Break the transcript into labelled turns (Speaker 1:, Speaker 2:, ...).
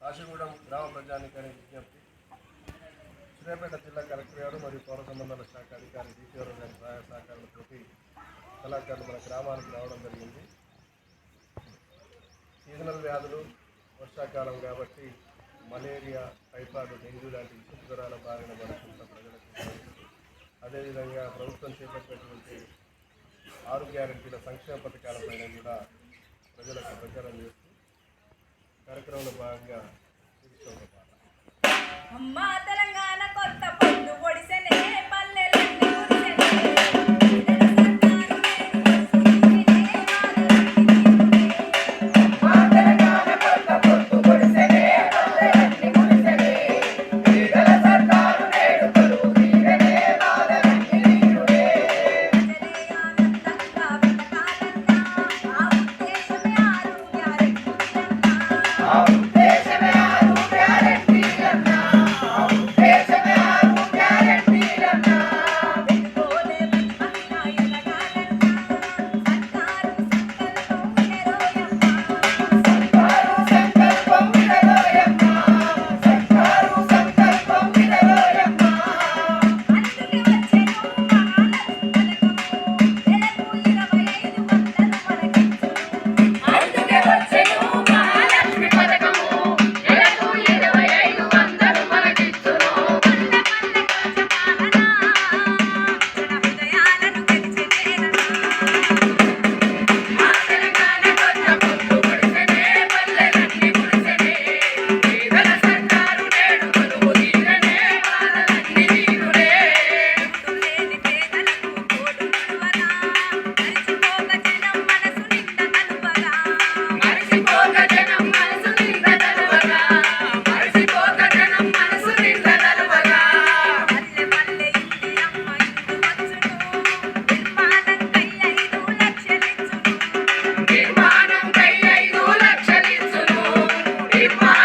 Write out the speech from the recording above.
Speaker 1: కాశీగూడెం గ్రామ ప్రజానికానికి విజ్ఞప్తి. సూర్యాపేట జిల్లా కలెక్టర్ గారు మరియు పౌర సంబంధాల శాఖ అధికారి డిపిఆర్ గారి సహాయ సహకారాలతో కళాకారులు మన గ్రామానికి రావడం జరిగింది. సీజనల్ వ్యాధులు వర్షాకాలం కాబట్టి మలేరియా టైఫాయిడ్ డెంగ్యూ లాంటి విష జ్వరాల బారిన పడుతున్న ప్రజలకు అదేవిధంగా ప్రభుత్వం చేపట్టినటువంటి ఆరు గ్యారెంటీల సంక్షేమ పథకాలపైన కూడా ప్రజలకు ప్రచారం చేస్తూ కార్యక్రమంలో భాగంగా తీసుకోవాలి
Speaker 2: అమ్మా తల Bye.